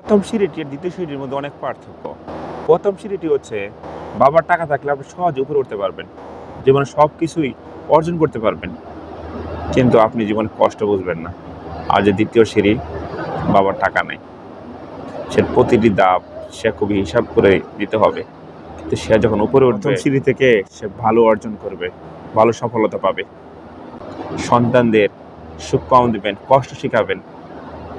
প্রথম সিঁড়িটি আর দ্বিতীয় সিঁড়ির মধ্যে অনেক পার্থক্য। প্রথম সিঁড়িটি হচ্ছে বাবার টাকা থাকলে আপনি সহজে উপরে উঠতে পারবেন। জীবনে সব কিছুই অর্জন করতে পারবেন। কিন্তু আপনি জীবনে কষ্ট বুঝবেন না। আর যে দ্বিতীয় সিঁড়ি বাবার টাকা নেই। সে প্রতিটি দাব সে খুবই হিসাব করে দিতে হবে। কিন্তু সে যখন উপরে উঠবে সিঁড়ি থেকে সে ভালো অর্জন করবে ভালো সফলতা পাবে। সন্তানদের সুখ কম দিবেন কষ্ট শেখাবেন।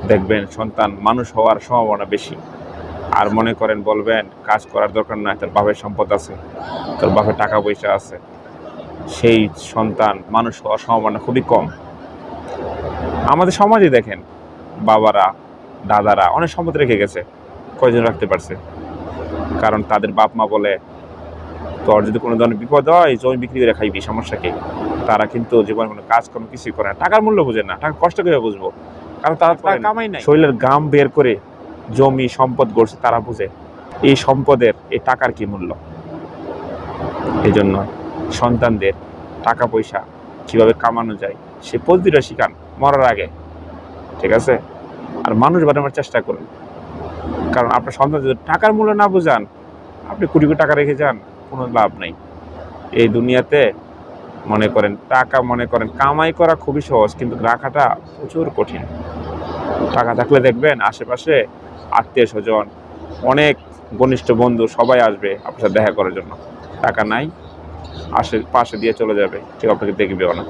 দেখবেন সন্তান মানুষ হওয়ার সম্ভাবনা বেশি। আর মনে করেন, বলবেন, কাজ করার দরকার নয় তার বাপের সম্পদ আছে, তার বাপের টাকা পয়সা আছে। সেই সন্তান মানুষ হওয়ার সম্ভাবনা খুবই কম। আমাদের সমাজে দেখেন, বাবারা, দাদারা অনেক সম্পদ রেখে গেছে, কয়জন রাখতে পারছে? কারণ তাদের বাপ মা বলে, তোর যদি কোনো ধরনের বিপদ হয়, জমি বিক্রি করে খাইবি, সমস্যা কি? তারা কিন্তু জীবনে কোনো কাজ কোনো কিছুই করে না। টাকার মূল্য বোঝে না, টাকা কষ্ট করে বুঝব। কারণ তারা টাকা কামাই নাই। শরীরের গাম বের করে জমি সম্পদ গড়ছে তারা বুঝে এই সম্পদের এই টাকার কি মূল্য? এই জন্য সন্তানদের টাকা পয়সা কীভাবে কামানো যায় সে পদ্ধতিটা শিখান মরার আগে ঠিক আছে? আর মানুষ বানানোর চেষ্টা করুন। কারণ আপনার সন্তান যদি টাকার মূল্য না বোঝান আপনি কোটি কোটি টাকা রেখে যান কোনো লাভ নেই। এই দুনিয়াতে মনে করেন, টাকা মনে করেন, কামাই করা খুবই সহজ, কিন্তু রাখাটা প্রচুর কঠিন। টাকা থাকলে দেখবেন আশেপাশে আত্মীয় স্বজন, অনেক ঘনিষ্ঠ বন্ধু সবাই আসবে আপনার দেখা করার জন্য। টাকা নাই, আসে, পাশে দিয়ে চলে যাবে ঠিক আপনাকে দেখবেও না।